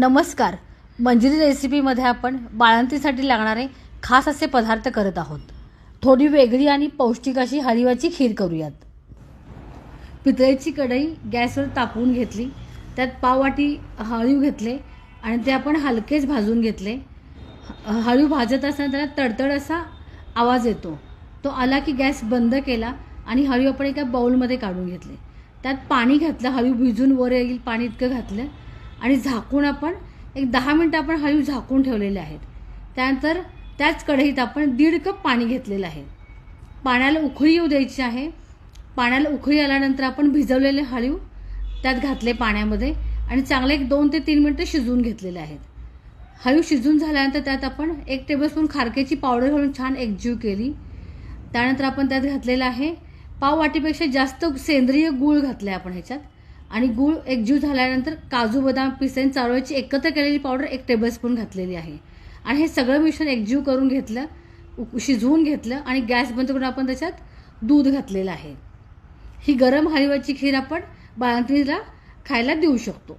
नमस्कार. मंजिरी रेसिपीमध्ये आपण बाळंतीसाठी लागणारे खास असे पदार्थ करत आहोत. थोडी वेगळी आणि पौष्टिक अशी हरिवाची खीर करूयात. पितळेची कढई गॅसवर तापवून घेतली. त्यात पाववाटी हळीव घेतले आणि ते आपण हलकेच भाजून घेतले. हळू हळीव भाजत असताना त्याला तडतड असा आवाज येतो. तो आला की गॅस बंद केला आणि हळीव आपण एका बाऊलमध्ये काढून घेतले. त्यात पाणी घातलं. हळीव भिजून वर येईल पाणी इतकं घातलं. आणि झाकून आपण एक दहा मिनटं आपण हळीव झाकून ठेवलेले आहेत. त्यानंतर त्याच कढईत आपण दीड कप पाणी घेतलेलं आहे. पाण्याला उकळी येऊ द्यायची आहे. पाण्याला उकळी आल्यानंतर आपण भिजवलेले हळीव त्यात घातले पाण्यामध्ये आणि चांगले एक दोन ते तीन मिनटं शिजवून घेतलेले आहेत. हळीव शिजून झाल्यानंतर त्यात आपण एक टेबलस्पून खारकेची पावडर घालून छान एकजीव केली. त्यानंतर आपण त्यात घातलेलं आहे पाव वाटीपेक्षा जास्त सेंद्रिय गूळ घातलं आहे आपण ह्याच्यात. आणि गूळ एकजीव झाल्यानंतर काजू बदाम पिसेन चारोळीची एकत्र केलेली पावडर एक टेबलस्पून घातलेली आहे. आणि हे सगळं मिश्रण एकजीव करून घेतलं शिजवून घेतलं आणि गॅस बंद करून आपण त्याच्यात दूध घातलेलं आहे. ही गरम हरिवाची खीर आपण बाळंतीला खायला देऊ शकतो.